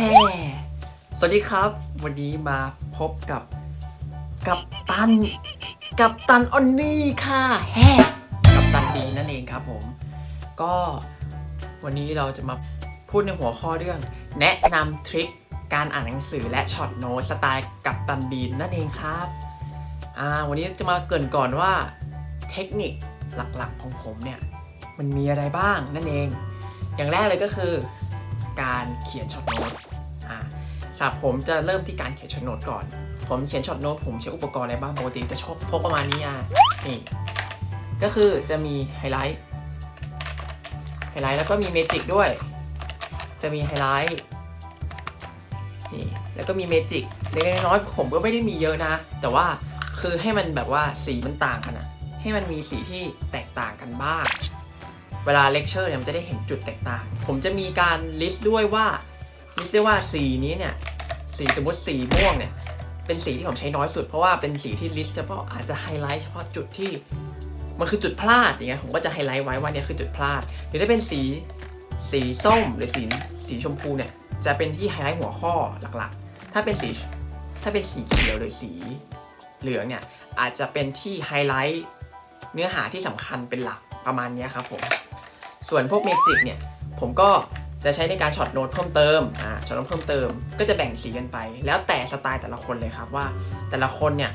ฮ่สวัสดีครับ วันนี้มาพบกับกับตัน กับตันออนนี่ค่ะแฮ่กับตันดีนั่นเองครับผม ก็วันนี้เราจะมาพูดในหัวข้อเรื่อง แนะนำทริคการอ่านหนังสือและช็อตโน้ตสไตล์กับตันบีนนั่นเองครับอ่าวันนี้จะมาเกรินก่อนว่าเทคนิคหลักๆของผมเนี่ยมันมีอะไรบ้างนั่นเอง อย่างแรกเลยก็คือ การเขียนช็อตโน้ต อ่าสำหรับผมจะเริ่มที่การเขียนช็อตโน้ตก่อน ผมเขียนช็อตโน้ตผมใช้อุปกรณ์อะไรบ้างปกติจะชอบพกประมาณนี้อะนี่ก็คือจะมีไฮไลท์ไฮไลท์แล้วก็มีเมจิกด้วย จะมีไฮไลท์นี่แล้วก็มีเมจิกเล็กน้อยผมก็ไม่ได้มีเยอะนะ แต่ว่าคือให้มันแบบว่าสีมันต่างกันอะให้มันมีสีที่แตกต่างกันบ้าง เวลาเลคเชอร์เนี่ยมันจะได้เห็นจุดแตกต่าง ผมจะมีการลิสต์ด้วยว่าลิสต์ได้ว่าสีนี้เนี่ย สีสมมติสีม่วงเนี่ยเป็นสีที่ผมใช้น้อยสุด เพราะว่าเป็นสีที่ลิสต์เฉพาะอาจจะไฮไลท์เฉพาะจุดที่มันคือจุดพลาดอย่างเงี้ยผมก็จะไฮไลท์ไว้ว่าเนี่ยคือจุดพลาด หรือถ้าเป็นสีสีส้มหรือสีสีชมพูเนี่ยจะเป็นที่ไฮไลท์หัวข้อหลักๆ ถ้าเป็นสีถ้าเป็นสีเขียวหรือสีเหลืองเนี่ยอาจจะเป็นที่ไฮไลท์เนื้อหาที่สำคัญเป็นหลักประมาณนี้ครับผม ส่วนพวกเมจิกเนี่ยผมก็ จะใช้ในการช็อตโน้ตเพิ่มเติมอ่าช็อตโน้ตเพิ่มเติม ก็จะแบ่งสีกันไป แล้วแต่สไตล์แต่ละคนเลยครับว่า แต่ละคนเนี่ย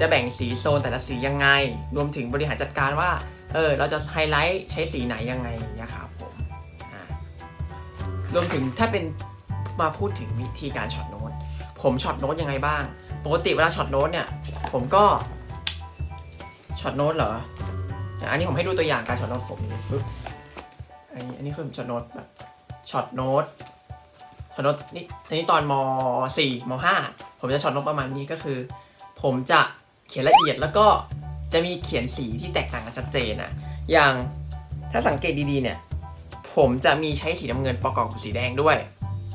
จะแบ่งสีโซนแต่ละสียังไง รวมถึงบริหารจัดการว่า เออ เราจะไฮไลท์ใช้สีไหนยังไงอย่างเงี้ยครับผมรวมถึงถ้าเป็นมาพูดถึงวิธีการช็อตโน้ต ผมช็อตโน้ตยังไงบ้าง ปกติเวลาช็อตโน้ตเนี่ย ผมก็ช็อตโน้ตเหรอ อันนี้ผมให้ดูตัวอย่างการช็อตโน้ตผมนี่ปึ๊บอันนี้อันนี้คือผมช็อตโน้ตแบบ ช็อตโน้ตช็อตโน้ตนี่อันนี้ตอนม .4 ม .5 ผมจะช็อตโน้ตประมาณนี้ก็คือ ผมจะเขียนละเอียดแล้วก็จะมีเขียนสีที่แตกต่างกันชัดเจนอะอย่างถ้าสังเกตดีๆเนี่ย ผมจะมีใช้สีน้ำเงินประกอบกับสีแดงด้วย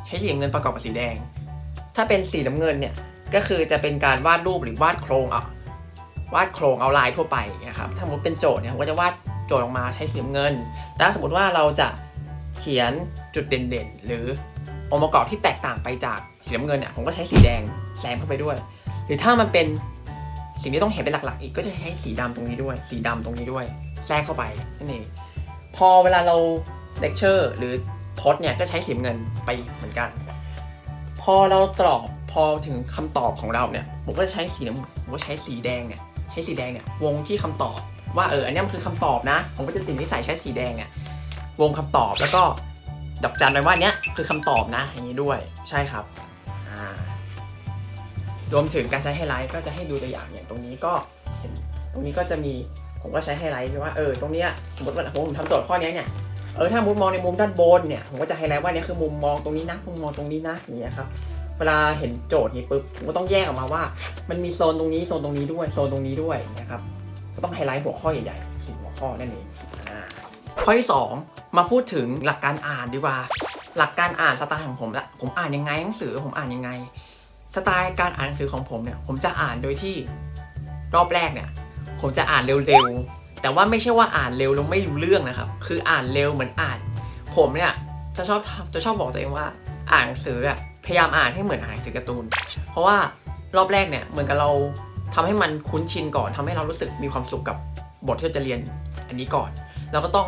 ใช้สีน้ำเงินประกอบกับสีแดง ถ้าเป็นสีน้ำเงินเนี่ยก็คือจะเป็นการวาดรูปหรือวาดโครงเอาวาดโครงเอาลายทั่วไปนะครับถ้าสมมติเป็นโจทย์เนี่ยผมก็จะวาดโจทย์ออกมาใช้สีน้ำเงินแต่ถ้าสมมติว่าเราจะเขียน จุดเด่นๆ หรือองค์ประกอบที่แตกต่างไปจากสีน้ำเงินเนี่ยผมก็ใช้สีแดงแซมเข้าไปด้วย หรือถ้ามันเป็นสิ่งที่ต้องเห็นเป็นหลักๆ อีกก็จะใช้สีดำตรงนี้ด้วย สีดำตรงนี้ด้วยแทรกเข้าไปนั่นเองพอเวลาเราเลคเชอร์หรือทดเนี่ยก็ใช้สีเงินไปเหมือนกัน พอเราตอบพอถึงคำตอบของเราเนี่ยผมก็จะใช้สีน้ำผมก็ใช้สีแดงเนี่ยใช้สีแดงเนี่ยวงที่คำตอบว่าเอออันเนี้ยมันคือคำตอบนะ ผมก็จะติดนิสัยใช้สีแดงเนี่ยวงคำตอบแล้วก็ ดอกจันไว้ว่าเนี้ยคือคำตอบนะ อย่างนี้ด้วยใช่ครับรวมถึงการใช้ไฮไลท์ก็จะให้ดูตัวอย่างอย่างตรงนี้ก็เห็นตรงนี้ก็จะมีผมก็ใช้ไฮไลท์ว่าเออตรงเนี้ยสมมติว่าผมทำโจทย์ข้อนี้เนี่ยเออถ้ามุมมองในมุมด้านบนเนี่ยผมก็จะไฮไลท์ว่าเนี้ยคือมุมมองตรงนี้นะมุมมองตรงนี้นะอย่างเงี้ยครับเวลาเห็นโจทย์นี้ปุ๊บผมก็ต้องแยกออกมาว่า มันมีโซนตรงนี้โซนตรงนี้ด้วยโซนตรงนี้ด้วยอย่างเงี้ยครับก็ต้องไฮไลท์หัวข้อใหญ่ๆสี่หัวข้อนั่นเองอ่า ข้อที่ 2 มาพูดถึงหลักการอ่านดีกว่า หลักการอ่านสไตล์ของผมละผมอ่านยังไงหนังสือผมอ่านยังไง สไตล์การอ่านหนังสือของผมเนี่ยผมจะอ่านโดยที่รอบแรกเนี่ย ผมจะอ่านเร็วๆแต่ว่าไม่ใช่ว่าอ่านเร็วแล้วไม่รู้เรื่องนะครับ คืออ่านเร็วเหมือนอ่าน ผมเนี่ยจะชอบจะชอบบอกตัวเองว่าอ่านหนังสืออะพยายามอ่านให้เหมือนอ่านหนังสือการ์ตูน เพราะว่ารอบแรกเนี่ยเหมือนกับเราทำให้มันคุ้นชินก่อนทำให้เรารู้สึกมีความสุขกับบทที่เราจะเรียนอันนี้ก่อน เราก็ต้อง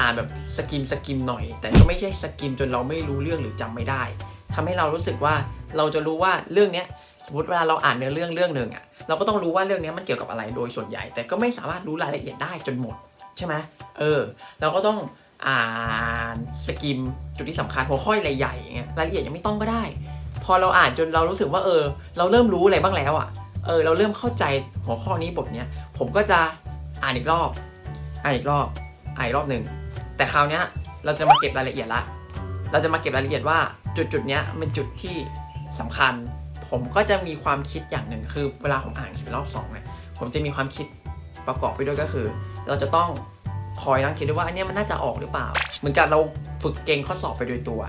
อ่านแบบสกิมสกิมหน่อย แต่ก็ไม่ใช่สกิมจนเราไม่รู้เรื่องหรือจำไม่ได้ทำให้เรารู้สึกว่าเราจะรู้ว่าเรื่องเนี้ยสมมติเวลาเราอ่านเนื้อเรื่องเรื่องหนึ่งอะเราก็ต้องรู้ว่าเรื่องนี้มันเกี่ยวกับอะไรโดยส่วนใหญ่ แต่ก็ไม่สามารถรู้รายละเอียดได้จนหมดใช่ไหมเออ เราก็ต้องอ่านสกิมจุดที่สำคัญหัวข้อใหญ่ๆอย่างเงี้ยรายละเอียดยังไม่ต้องก็ได้ พอเราอ่านจนเรารู้สึกว่าเออ เราเริ่มรู้อะไรบ้างแล้วอะเออเราเริ่มเข้าใจหัวข้อนี้บทเนี้ยผมก็จะอ่านอีกรอบ อ่านอีกรอบ อ่านอีกรอบหนึ่งแต่คราวนี้เราจะมาเก็บรายละเอียดละ เราจะมาเก็บรายละเอียดว่าจุดจุดๆนี้เป็นจุดที่สำคัญ ผมก็จะมีความคิดอย่างหนึ่งคือเวลาผมอ่านหนังสือรอบสองเนี่ยผมจะมีความคิดประกอบไปด้วยก็คือ เราจะต้องคอยนั่งคิดด้วยว่าอันนี้มันน่าจะออกหรือเปล่า เหมือนกับเราฝึกเก่งข้อสอบไปโดยตัว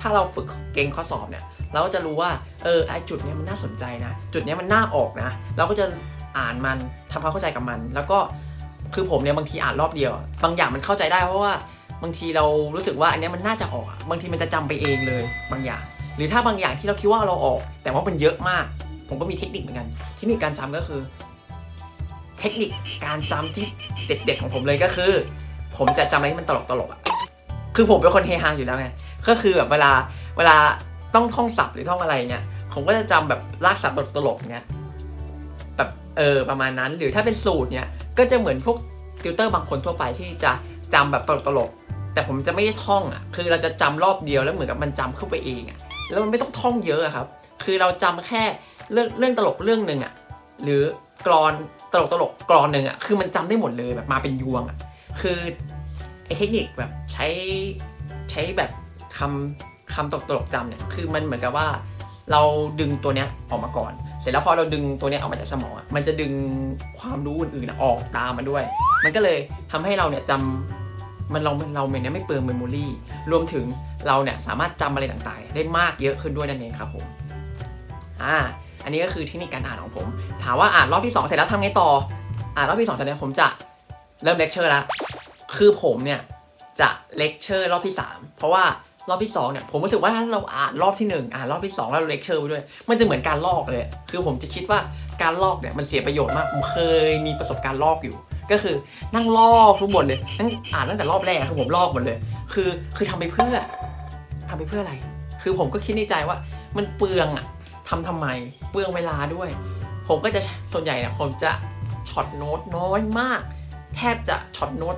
ถ้าเราฝึกเก่งข้อสอบเนี่ย เราก็จะรู้ว่าเออไอจุดนี้มันน่าสนใจนะ จุดนี้มันน่าออกนะ เราก็จะอ่านมันทำความเข้าใจกับมัน แล้วก็ คือผมเนี่ยบางทีอ่านรอบเดียว บางอย่างมันเข้าใจได้เพราะว่าบางทีเรารู้สึกว่าอันนี้มันน่าจะออก บางทีมันจะจำไปเองเลยบางอย่าง หรือถ้าบางอย่างที่เราคิดว่าเราออก แต่ว่ามันเยอะมาก ผมก็มีเทคนิคเหมือนกัน เทคนิคการจำก็คือ เทคนิคการจำที่เด็ดๆของผมเลยก็คือ ผมจะจำอะไรที่มันตลกๆอะคือผมเป็นคนเฮฮาอยู่แล้วไงก็คือแบบเวลาเวลาต้องท่องศัพท์หรือท่องอะไรเงี้ยผมก็จะจำแบบลากศัพท์ตลกๆเงี้ยแบบเออประมาณนั้นหรือถ้าเป็นสูตรเนี้ย ก็จะเหมือนพวกติวเตอร์บางคนทั่วไปที่จะจำแบบตลกๆ แต่ผมจะไม่ได้ท่องอะ คือเราจะจำรอบเดียวแล้วเหมือนกับมันจำเข้าไปเองอะ แล้วมันไม่ต้องท่องเยอะครับ คือเราจำแค่เรื่องเรื่องตลกเรื่องหนึ่งอะ หรือกรอนตลกตลกๆกรอนหนึ่งอะ คือมันจำได้หมดเลยแบบมาเป็นยวงอะ คือไอเทคนิคแบบใช้ใช้แบบคำคำตลกตลกๆจำเนี่ย คือมันเหมือนกับว่า เราดึงตัวเนี้ยออกมาก่อน ร็จแล้วพอเราดึงตัวนี้ออกมาจากสมองอะมันจะดึงความรู้อื่นๆออกตามมาด้วย มันก็เลยทำให้เราเนี่ยจำมันเราเราเนี่ยไม่เปลืองเมมโมรีรวมถึงเราเนี่ยสามารถจำอะไรต่างๆ ได้มากเยอะขึ้นด้วยนั่นเองครับผมอ่าอันนี้ก็คือเทคนิคการอ่านของผม ถามว่าอ่านรอบที่ 2 เสร็จแล้วทำไงต่อ อ่านรอบที่2ตอนนี้ผมจะเริ่มเลคเชอร์แล้วคือผมเนี่ยจะเลคเชอร์รอบที่ 3 เพราะว่า รอบที่2เนี่ยผมรู้สึกว่าถ้าเราอ่านรอบที่1อ่านรอบที่2แล้วเราเลคเชอร์ไปด้วย มันจะเหมือนการลอกเลย คือผมจะคิดว่าการลอกเนี่ยมันเสียประโยชน์มากผมเคยมีประสบการณ์ลอกอยู่ ก็คือนั่งลอกทุกบทเลยนั่งอ่านตั้งแต่รอบแรกคือผมลอกหมดเลย คือคือทำไปเพื่อทำไปเพื่ออะไร คือผมก็คิดในใจว่ามันเปลืองอะทำทำไมเปลืองเวลาด้วย ผมก็จะส่วนใหญ่เนี่ยผมจะช็อตโน้ตน้อยมาก แทบจะช็อตโน้ต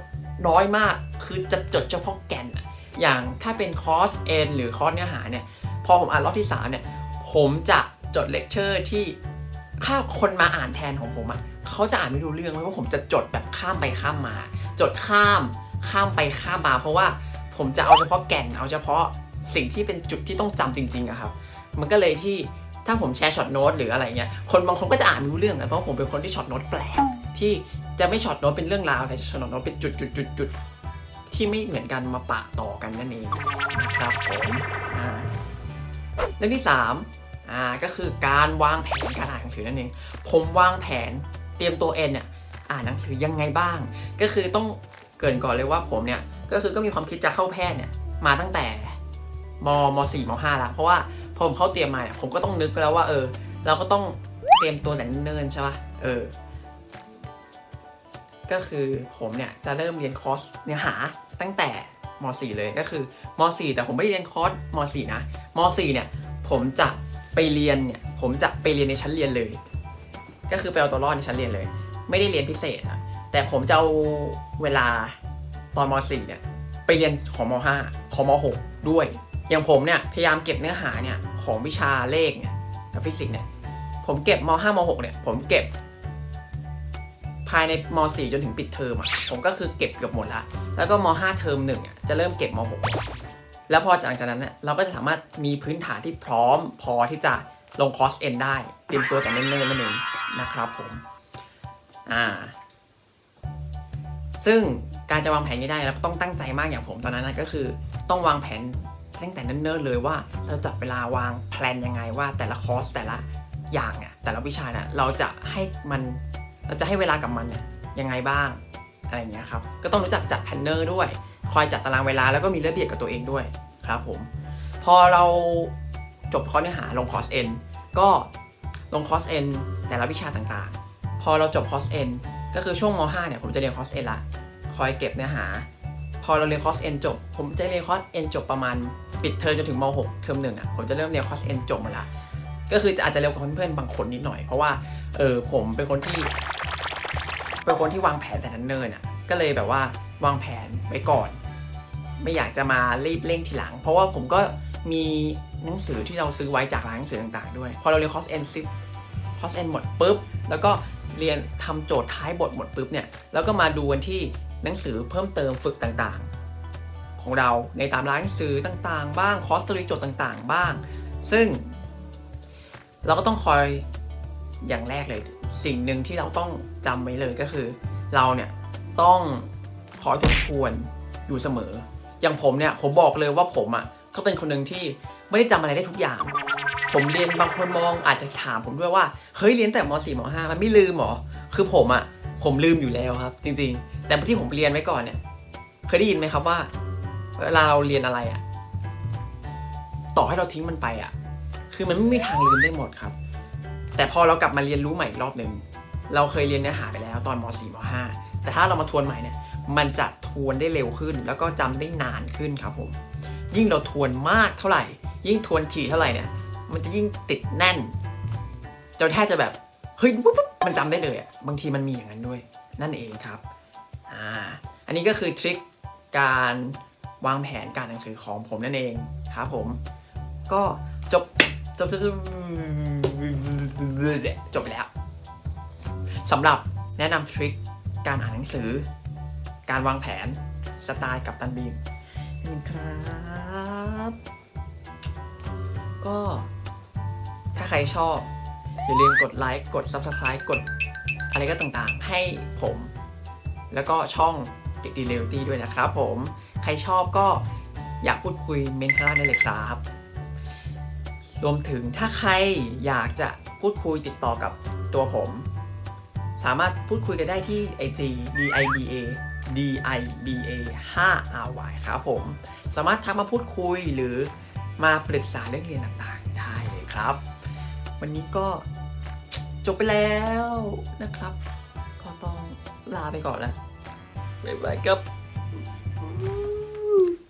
น้อยมาก คือจะจดเฉพาะแก่นอะ อย่างถ้าเป็นคอร์สเอ็นหรือคอร์สเนื้อหาเนี่ย พอผมอ่านรอบที่3เนี่ย ผมจะจดเลคเชอร์ที่ถ้าคนมาอ่านแทนของผมอะ่ะเขาจะอ่านไม่รู้เรื่องเพราะผมจะจดแบบข้ามไปข้ามมา จดข้ามข้ามไปข้ามมา เพราะว่าผมจะเอาเฉพาะแก่นเอาเฉพาะสิ่งที่เป็นจุดที่ต้องจำจริงๆอะครับ มันก็เลยที่ถ้าผมแชร์ช็อตโน้ตหรืออะไรเงี้ย คนบางคนก็จะอ่านไม่รู้เรื่องอะเพราะผมเป็นคนที่ช็อตโน้ตแปลกที่จะไม่ช็อตโน้ตเป็นเรื่องราวแต่จะช็อตโน้ตเป็นจุดจุดจุดจุด ที่ไม่เหมือนกันมาปะต่อกันนั่นเองนะครับผมอ่าเรื่องที่3อ่าก็คือการวางแผนการอ่านหนังสือนั่นเอง ผมวางแผนเตรียมตัวเองเนี่ยอ่านหนังสือยังไงบ้าง ก็คือต้องเกินก่อนเลยว่าผมเนี่ยก็คือก็มีความคิดจะเข้าแพทย์เนี่ยมาตั้งแต่มมสี่มห้าละเพราะว่าพอผมเข้าเตรียมมาเนี่ยผมก็ต้องนึกแล้วว่าเออ เราก็ต้องเตรียมตัวแต่เนิ่นๆใช่ปะเออ ก็คือผมเนี่ยจะเริ่มเรียนคอร์สเนื้อหาตั้งแต่ม .4 เลยก็คือม .4 แต่ผมไม่ได้เรียนคอร์สม .4 นะม .4 เนี่ยผมจะไปเรียนเนี่ยผมจะไปเรียนในชั้นเรียนเลย ก็คือไปเอาตัวรอดในชั้นเรียนเลย ไม่ได้เรียนพิเศษอะแต่ผมจะเอาเวลาตอนม .4 เนี่ยไปเรียนของม .5 ของม .6 ด้วย อย่างผมเนี่ยพยายามเก็บเนื้อหาเนี่ยของวิชาเลขเนี่ยกับฟิสิกส์เนี่ยผมเก็บม .5 ม .6 เนี่ยผมเก็บ ภายในม .4 จนถึงปิดเทอมอะผมก็คือเก็บเกือบหมดละ แล้วก็ม .5 เทอมหนึ่งอะจะเริ่มเก็บม .6 แล้วพอจากจากนั้นเนี่ยเราก็จะสามารถมีพื้นฐานที่พร้อมพอที่จะลงคอร์สเอ็นได้เตรียมตัวแต่เนิ่นๆนั่นเองนะครับผมอ่าซึ่งการจะวางแผนนี้ได้เราต้องตั้งใจมากอย่างผมตอนนั้นนะก็คือต้องวางแผนตั้งแต่เนิ่นๆเลยว่าเราจับเวลาวางแพลนยังไงว่าแต่ละคอร์สแต่ละอย่างเนี่ยแต่ละวิชาเนี่ยเราจะให้มัน เราจะให้เวลากับมันเนี่ยยังไงบ้างอะไรอย่างเงี้ยครับก็ต้องรู้จักจัดแพนเนอร์ด้วย คอยจัดตารางเวลาแล้วก็มีระเบียบกับตัวเองด้วยครับผม พอเราจบคอร์สเนื้อหาลงคอร์สเอ็นก็ลงคอร์สเอ็นแต่ละวิชาต่างๆ พอเราจบคอร์สเอ็นก็คือช่วงม .5 เนี่ยผมจะเรียนคอร์สเอ็นละคอยเก็บเนื้อหา พอเราเรียนคอร์สเอ็นจบ ผมจะเรียนคอร์สเอ็นจบประมาณปิดเทอมจนถึงม .6 เทอมหนึ่งอะผมจะเริ่มเรียนคอร์สเอ็นจบมาละ ก็คือจะอาจจะเร็วกว่าเพื่อนๆบางคนนิดหน่อย เพราะว่าเออผมเป็นคนที่ เป็นคนที่วางแผนแต่นั้นเนิ่นอะก็เลยแบบว่าวางแผนไว้ก่อน ไม่อยากจะมารีบเร่งทีหลัง เพราะว่าผมก็มีหนังสือที่เราซื้อไว้จากร้านหนังสือต่างๆ ด้วย พอเราเรียนคอร์สเอ็นซิคอร์สเอ็นหมดปุ๊บ แล้วก็เรียนทำโจทย์ท้ายบทหมดปุ๊บเนี่ย แล้วก็มาดูกันที่หนังสือเพิ่มเติมฝึกต่างๆ ของเราในตามร้านหนังสือต่างๆ บ้างคอร์สตรีโจทย์ต่างๆ บ้าง ซึ่ง เราก็ต้องคอยอย่างแรกเลย สิ่งหนึ่งที่เราต้องจำไว้เลยก็คือ เราเนี่ยต้องคอยทบทวนอยู่เสมอ อย่างผมเนี่ยผมบอกเลยว่าผมอะก็เป็นคนหนึ่งที่ไม่ได้จำอะไรได้ทุกอย่าง ผมเรียนบางคนมองอาจจะถามผมด้วยว่าเฮ้ยเรียนแต่ม .4 ม .5 มันไม่ลืมหรอคือผมอะผมลืมอยู่แล้วครับ จริง ๆ แต่ที่ผมเรียนไว้ก่อนเนี่ย เคยได้ยินไหมครับว่าเวลาเราเรียนอะไรอะต่อให้เราทิ้งมันไปอะ คือมันไม่มีทางลืมได้หมดครับ แต่พอเรากลับมาเรียนรู้ใหม่อีกรอบหนึ่งเราเคยเรียนเนื้อหาไปแล้วตอนม .4 ม .5 แต่ถ้าเรามาทวนใหม่เนี่ยมันจะทวนได้เร็วขึ้น แล้วก็จำได้นานขึ้นครับผม ยิ่งเราทวนมากเท่าไหร่ ยิ่งทวนถี่เท่าไหร่เนี่ย มันจะยิ่งติดแน่นจนแทบจะแบบเฮ้ยปุ๊บมันจำได้เลยอะบางทีมันมีอย่างนั้นด้วย นั่นเองครับอ่าอันนี้ก็คือทริคการวางแผนการหนังสือของผมนั่นเองครับผม ก็จบ จบจบจบจบแล้วสำหรับแนะนำทริคการอ่านหนังสือ การวางแผนสไตล์กับตันบีมนี่ครับ ก็ถ้าใครชอบ อย่าลืมกดไลค์กด Subscribe กดอะไรก็ต่างๆ ให้ผม แล้วก็ช่องเด็กดีเลวตี้ด้วยนะครับผม ใครชอบก็อยากพูดคุยเมนต์ข้างล่าได้เลยครับ รวมถึงถ้าใครอยากจะพูดคุยติดต่อกับตัวผม สามารถพูดคุยกันได้ที่ IG DIBA DIBA 5 RY ครับผม สามารถทักมาพูดคุยหรือมาปรึกษาเรื่องเรียนต่างๆ ได้เลยครับ วันนี้ก็จบไปแล้วนะครับ ก็ต้องลาไปก่อนแล้วบ๊ายบายครับ